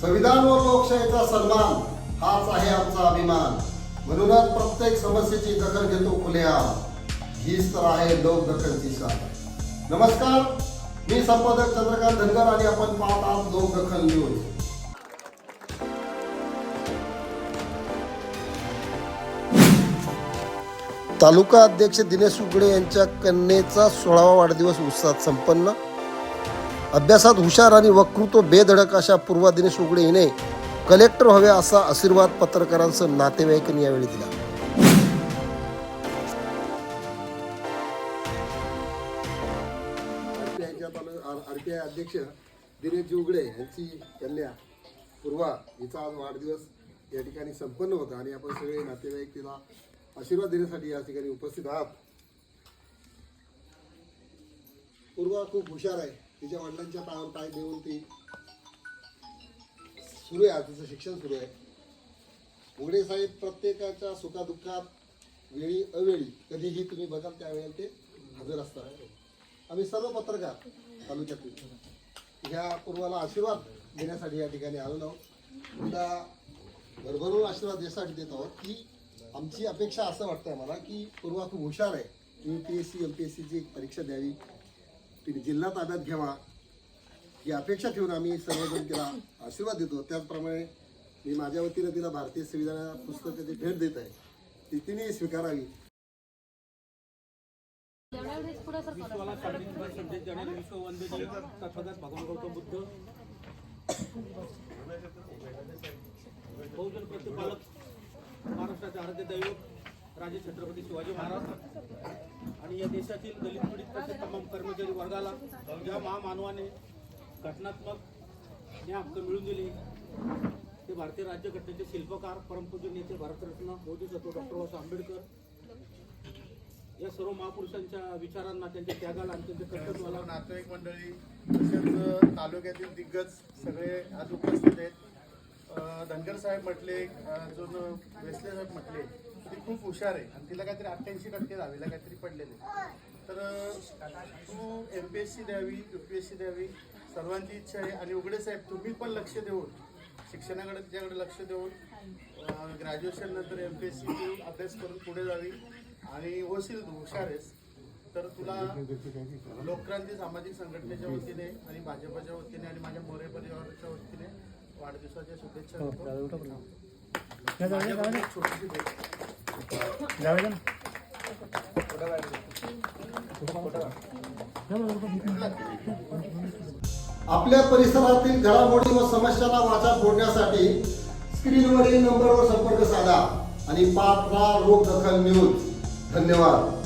संविधान व लोकशाहीचा सन्मान हाच आहे आमचा अभिमान. म्हणूनच प्रत्येक समस्येची दखल घेतो खुलेआम हीच तर आहे लोक दखलची साथ. नमस्कार मी संपादक चंद्रकांत धनगर आणि आपण पाहत आहात लोक दखल न्यूज. तालुका अध्यक्ष दिनेश उगडे यांच्या कन्येचा सोळावा वाढदिवस उत्साहात संपन्न. अभ्यासात हुशार आणि वक्तृत्व बेधडक अशा पूर्वा दिनेश उगडे हिने कलेक्टर व्हावे असा आशीर्वाद पत्रकारांसह नातेवाईकांनी यावेळी दिला. आरपीआय अध्यक्ष दिनेश उगडे यांची कन्या पूर्वा हिचा आज वाढदिवस या ठिकाणी संपन्न होता आणि आपण सगळे नातेवाईक तिला आशीर्वाद देण्यासाठी या ठिकाणी उपस्थित आहात. पूर्वा खूप हुशार आहे. तिच्या वडिलांच्या पायावर पाय देऊन ती सुरू आहे तिचं शिक्षण सुरू आहे. उघडे साहेब प्रत्येकाच्या सुखादुःखात वेळी अवेळी कधीही तुम्ही बघाल त्यावेळेला ते हजर असतात. आम्ही सर्व पत्रकार तालुक्यातील ह्या पूर्वाला आशीर्वाद देण्यासाठी या ठिकाणी आलो आहोत. पुन्हा भरभरून आशीर्वाद यासाठी देत आहोत की आमची अपेक्षा असं वाटतंय मला की पूर्वा खूप हुशार आहे. U P S C M P S सीची एक परीक्षा द्यावी. तिने जिल्हा ताब्यात घ्यावा. ही अपेक्षा ठेवून आम्ही सर्वजण तिला आशीर्वाद देतो. त्याचप्रमाणे मी माझ्या वतीनं तिला भारतीय संविधान पुस्तकाची भेट देत आहे. ती तिने स्वीकारावी. विश्वाला संदेश देणारे तथागत भगवान गौतम बुद्ध बहुजन प्रतिपालक महाराष्ट्राचे आराध्य दैवत राजे छत्रपती शिवाजी महाराज. आणि या देशातील दलित पीडित तसेच तमाम कर्मचारी वर्गाला ज्या महामानवाने घटनात्मक हे हक्क मिळून दिले. ते भारतीय राज्यघटनेचे शिल्पकार परमपूज्य नेते भारतरत्न बोधिसत्व डॉक्टर बाबासाहेब आंबेडकर. या सर्व महापुरुषांच्या विचारांना त्यांच्या त्यागाला आणि त्यांच्या कर्तव्याला नातेवाईक मंडळी तसेच तालुक्यातील दिग्गज सगळे आज उपस्थित आहेत. धनगर साहेब म्हटले अजून वेसले साहेब म्हटले ती खूप हुशार आहे. आणि तिला काहीतरी अठ्ठ्याऐंशी टक्के दहावीला काहीतरी पडलेले तर तू एम पी एस सी द्यावी यू पी एस सी द्यावी सर्वांची इच्छा आहे. आणि उघडे साहेब तुम्ही पण लक्ष देऊन शिक्षणाकडे तिच्याकडे लक्ष देऊन ग्रॅज्युएशन नंतर एम पी एस सी अभ्यास करून पुढे जावी. आणि होशील तू हुशार आहेस. तर तुला लोकक्रांती सामाजिक संघटनेच्या वतीने आणि भाजपच्या वतीने आणि माझ्या मोरे परिवाराच्या वतीने वाढदिवसाच्या शुभेच्छा देतो. माझ्याकडून एक आपल्या परिसरातील घडामोडी व समस्यांना वाचा फोडण्यासाठी स्क्रीनवरील नंबरवर संपर्क साधा आणि पात्रा रोग दखल न्यूज धन्यवाद.